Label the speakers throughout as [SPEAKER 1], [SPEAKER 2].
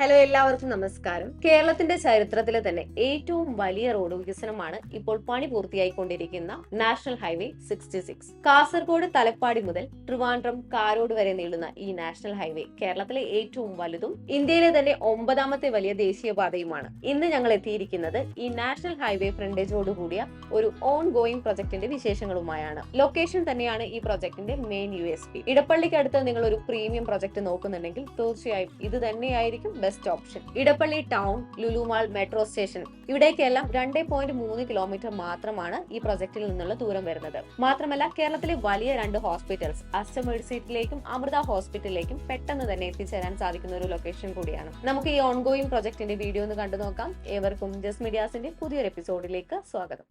[SPEAKER 1] Hello എല്ലാവർക്കും നമസ്കാരം. കേരളത്തിന്റെ ചരിത്രത്തിലെ തന്നെ ഏറ്റവും വലിയ റോഡ് വികസനമാണ് ഇപ്പോൾ പണി പൂർത്തിയായിക്കൊണ്ടിരിക്കുന്ന national highway sixty six Kasaragod Thalappady മുതൽ ട്രിവാൻഡ്രം കാരോട് വരെ നീളുന്ന ഈ നാഷണൽ ഹൈവേ കേരളത്തിലെ ഏറ്റവും വലുതും ഇന്ത്യയിലെ തന്നെ ഒമ്പതാമത്തെ വലിയ ദേശീയപാതയുമാണ്. ഇന്ന് ഞങ്ങൾ എത്തിയിരിക്കുന്നത് ഈ നാഷണൽ ഹൈവേ ഫ്രണ്ടേജോട് കൂടിയ ഒരു ഓൺ ഗോയിങ് പ്രൊജക്ടിന്റെ വിശേഷങ്ങളുമായാണ്. ലൊക്കേഷൻ തന്നെയാണ് ഈ പ്രൊജക്ടിന്റെ മെയിൻ യു എസ് പി ഇടപ്പള്ളിക്ക് അടുത്ത് നിങ്ങൾ ഒരു പ്രീമിയം പ്രൊജക്ട് നോക്കുന്നുണ്ടെങ്കിൽ തീർച്ചയായും ഇത് തന്നെയായിരിക്കും best option Edappally town Lulu mall metro station ഇവിടേക്കെല്ലാം രണ്ട് പോയിന്റ് മൂന്ന് കിലോമീറ്റർ മാത്രമാണ് ഈ പ്രൊജക്റ്റിൽ നിന്നുള്ള ദൂരം വരുന്നത്. മാത്രമല്ല കേരളത്തിലെ വലിയ രണ്ട് ഹോസ്പിറ്റൽസ് അസ്റ്റമേഴ്സിറ്റിയിലേക്കും അമൃത ഹോസ്പിറ്റലിലേക്കും പെട്ടെന്ന് തന്നെ എത്തിച്ചേരാൻ സാധിക്കുന്ന ഒരു ലൊക്കേഷൻ കൂടിയാണ്. നമുക്ക് ഈ ഓൺഗോയിങ് പ്രൊജക്ടിന്റെ വീഡിയോ ഒന്ന് കണ്ടു നോക്കാം. ഏവർക്കും ജസ് മീഡിയാസിന്റെ പുതിയൊരു എപ്പിസോഡിലേക്ക് സ്വാഗതം.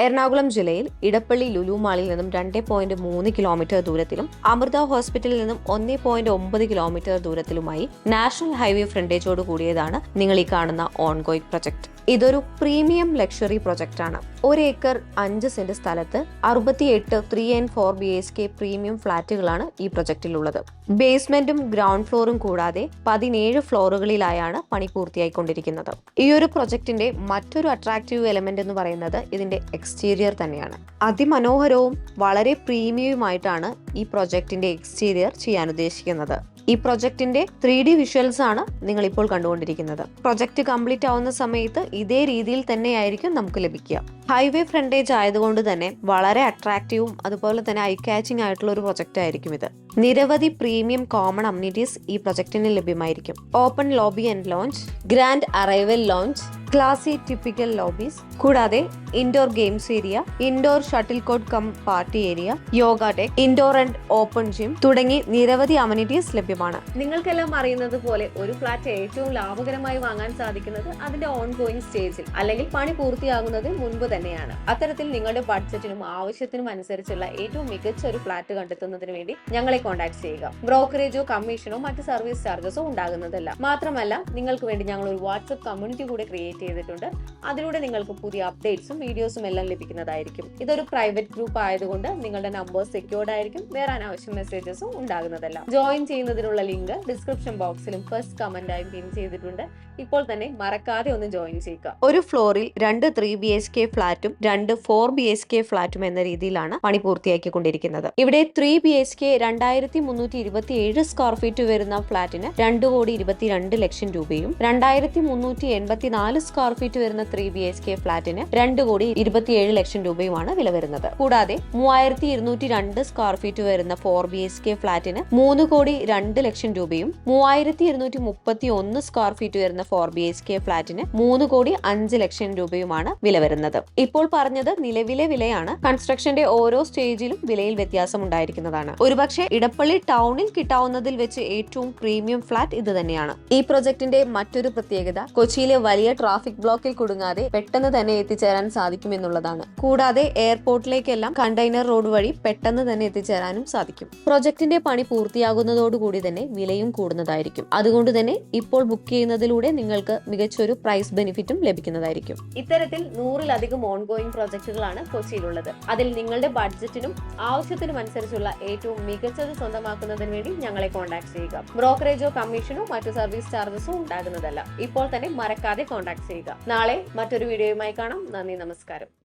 [SPEAKER 1] എറണാകുളം ജില്ലയിൽ ഇടപ്പള്ളി ലുലുമാളിൽ നിന്നും രണ്ട് പോയിന്റ് മൂന്ന് കിലോമീറ്റർ ദൂരത്തിലും അമൃത ഹോസ്പിറ്റലിൽ നിന്നും ഒന്ന് പോയിന്റ് ഒമ്പത് കിലോമീറ്റർ ദൂരത്തിലുമായി നാഷണൽ ഹൈവേ ഫ്രണ്ടേജോട് കൂടിയതാണ് നിങ്ങൾ ഈ കാണുന്ന ഓൺഗോയിങ് പ്രൊജക്ട് ഇതൊരു പ്രീമിയം ലക്ഷറി ആണ് ഒരു ഏക്കർ അഞ്ച് സെന്റ് സ്ഥലത്ത് അറുപത്തിയെട്ട് three and four B H K premium ഫ്ളാറ്റുകളാണ് ഈ പ്രൊജക്റ്റിലുള്ളത്. ബേസ്മെന്റും ഗ്രൗണ്ട് ഫ്ലോറും കൂടാതെ പതിനേഴ് ഫ്ലോറുകളിലായാണ് പണി പൂർത്തിയായിക്കൊണ്ടിരിക്കുന്നത്. ഈ ഒരു പ്രൊജക്ടിന്റെ മറ്റൊരു അട്രാക്റ്റീവ് എലമെന്റ് എന്ന് പറയുന്നത് ഇതിന്റെ എക്സ്റ്റീരിയർ തന്നെയാണ്. അതിമനോഹരവും വളരെ പ്രീമിയവുമായിട്ടാണ് ഈ പ്രൊജക്ടിന്റെ എക്സ്റ്റീരിയർ ചെയ്യാൻ ഉദ്ദേശിക്കുന്നത് ഈ പ്രൊജക്ടിന്റെ ത്രീ ഡി വിഷ്വൽസ് ആണ് നിങ്ങൾ ഇപ്പോൾ കണ്ടുകൊണ്ടിരിക്കുന്നത്. പ്രൊജക്ട് കംപ്ലീറ്റ് ആവുന്ന സമയത്ത് ഇതേ രീതിയിൽ തന്നെയായിരിക്കും നമുക്ക് ലഭിക്കുക. ഹൈവേ ഫ്രണ്ടേജ് ആയതുകൊണ്ട് തന്നെ വളരെ അട്രാക്റ്റീവും അതുപോലെ തന്നെ ഐ കാച്ചിങ് ആയിട്ടുള്ള ഒരു പ്രൊജക്റ്റ് ആയിരിക്കും ഇത്. നിരവധി പ്രീമിയം കോമൺ അമ്യൂണിറ്റീസ് ഈ പ്രൊജക്ടിന് ലഭ്യമായിരിക്കും. Open lobby and lounge grand arrival lounge classy typical lobbies കൂടാതെ indoor games area indoor shuttle court cum party area yoga deck indoor and open gym തുടങ്ങി നിരവധി അമ്യൂണിറ്റീസ് ലഭ്യമാണ്. നിങ്ങൾക്കെല്ലാം അറിയുന്നത് പോലെ ഒരു ഫ്ലാറ്റ് ഏറ്റവും ലാഭകരമായി വാങ്ങാൻ സാധിക്കുന്നത് അതിന്റെ ഓൺ ഗോയിങ് സ്റ്റേജിൽ അല്ലെങ്കിൽ പണി പൂർത്തിയാകുന്നതിന് മുൻപ് തന്നെയാണ്. അത്തരത്തിൽ നിങ്ങളുടെ ബഡ്ജറ്റിനും ആവശ്യത്തിനും അനുസരിച്ചുള്ള ഏറ്റവും മികച്ച ഒരു ഫ്ലാറ്റ് കണ്ടെത്തുന്നതിന് വേണ്ടി ഞങ്ങളെ കോൺടാക്ട് ചെയ്യുക. ബ്രോക്കറേജോ കമ്മീഷനോ മറ്റ് സർവീസ് ചാർജസോ ഉണ്ടാകുന്നതല്ല. മാത്രമല്ല നിങ്ങൾക്ക് വേണ്ടി ഞങ്ങൾ ഒരു വാട്സ്ആപ്പ് കമ്മ്യൂണിറ്റി കൂടെ ക്രിയേറ്റ് ചെയ്തിട്ടുണ്ട്. അതിലൂടെ നിങ്ങൾക്ക് പുതിയ അപ്ഡേറ്റ്സും വീഡിയോസും എല്ലാം ലഭിക്കുന്നതായിരിക്കും. ഇതൊരു പ്രൈവറ്റ് ഗ്രൂപ്പ് ആയതുകൊണ്ട് നിങ്ങളുടെ നമ്പർ സെക്യൂർഡ് ആയിരിക്കും. വേറെ അനാവശ്യ മെസ്സേജസും ഉണ്ടാകുന്നതല്ല. ജോയിൻ ചെയ്യുന്നതിനുള്ള ലിങ്ക് ഡിസ്ക്രിപ്ഷൻ ബോക്സിലും ഫസ്റ്റ് കമന്റ് കമന്റായും പിൻ ചെയ്തിട്ടുണ്ട്. ഇപ്പോൾ തന്നെ മറക്കാതെ ഒന്ന് ജോയിൻ ചെയ്യുക. ഒരു ഫ്ലോറിൽ രണ്ട് ത്രീ ബി എച്ച് കെ ഫ്ലാറ്റും രണ്ട് ഫോർ ബി എച്ച് കെ ഫ്ലാറ്റും എന്ന രീതിയിലാണ് പണി പൂർത്തിയാക്കിക്കൊണ്ടിരിക്കുന്നത്. ഇവിടെ ത്രീ ബി എച്ച് കെ രണ്ടായിരത്തി മുന്നൂറ്റി ഇരുപത്തി ഏഴ് സ്ക്വയർ ഫീറ്റ് വരുന്ന ഫ്ലാറ്റിന് രണ്ട് കോടി ഇരുപത്തിരണ്ട് ലക്ഷം രൂപയും രണ്ടായിരത്തി മുന്നൂറ്റി എൺപത്തിനാല് സ്ക്വയർ ഫീറ്റ് വരുന്ന ത്രീ ബി എച്ച് കെ ഫ്ലാറ്റിന് രണ്ട് കോടി ഇരുപത്തിയേഴ് ലക്ഷം രൂപയുമാണ് വില വരുന്നത്. കൂടാതെ മൂവായിരത്തി ഇരുന്നൂറ്റി രണ്ട് സ്ക്വയർ ഫീറ്റ് വരുന്ന ഫോർ ബി എച്ച് കെ ഫ്ലാറ്റിന് മൂന്ന് കോടി രണ്ട് ലക്ഷം രൂപയും മൂവായിരത്തി ഇരുന്നൂറ്റി മുപ്പത്തി ഒന്ന് സ്ക്വയർ ഫീറ്റ് വരുന്ന ഫോർ ബി എച്ച് കെ ഫ്ലാറ്റിന് മൂന്ന് കോടി അഞ്ച് ലക്ഷം രൂപയുമാണ് വില വരുന്നത്. ഇപ്പോൾ പറഞ്ഞത് നിലവിലെ വിലയാണ്. കൺസ്ട്രക്ഷന്റെ ഓരോ സ്റ്റേജിലും വിലയിൽ വ്യത്യാസം ഉണ്ടായിരിക്കുന്നതാണ് ഒരുപക്ഷെ ഇടപ്പള്ളി ടൗണിൽ കിട്ടാവുന്നതിൽ വെച്ച് ഏറ്റവും പ്രീമിയം ഫ്ലാറ്റ് ഇത് തന്നെയാണ്. ഈ പ്രൊജക്ടിന്റെ മറ്റൊരു പ്രത്യേകത കൊച്ചിയിലെ വലിയ ട്രാഫിക് ബ്ലോക്കിൽ കുടുങ്ങാതെ പെട്ടെന്ന് തന്നെ എത്തിച്ചേരാൻ സാധിക്കുമെന്നുള്ളതാണ്. കൂടാതെ എയർപോർട്ടിലേക്കെല്ലാം കണ്ടെയ്നർ റോഡ് വഴി പെട്ടെന്ന് തന്നെ എത്തിച്ചേരാനും സാധിക്കും. പ്രൊജക്ടിന്റെ പണി പൂർത്തിയാകുന്നതോടുകൂടി തന്നെ വിലയും കൂടുന്നതായിരിക്കും. അതുകൊണ്ട് തന്നെ ഇപ്പോൾ ബുക്ക് ചെയ്യുന്നതിലൂടെ നിങ്ങൾക്ക് മികച്ചൊരു പ്രൈസ് ബെനിഫിറ്റും ലഭിക്കുന്നതായിരിക്കും. ഇത്തരത്തിൽ നൂറിലധികം ഓൺഗോയിങ് പ്രൊജക്ടുകളാണ് കൊച്ചിയിലുള്ളത്. അതിൽ നിങ്ങളുടെ ബഡ്ജറ്റിനും ആവശ്യത്തിനും അനുസരിച്ചുള്ള ഏറ്റവും മികച്ചത് സ്വന്തമാക്കുന്നതിന് വേണ്ടി ഞങ്ങളെ കോൺടാക്ട് ചെയ്യുക. ബ്രോക്കറേജോ കമ്മീഷനോ മറ്റു സർവീസ് ചാർജസോ ഉണ്ടാകുന്നതല്ല. ഇപ്പോൾ തന്നെ മറക്കാതെ കോൺടാക്ട് ചെയ്യുക. നാളെ മറ്റൊരു വീഡിയോയുമായി കാണാം. നന്ദി നമസ്കാരം.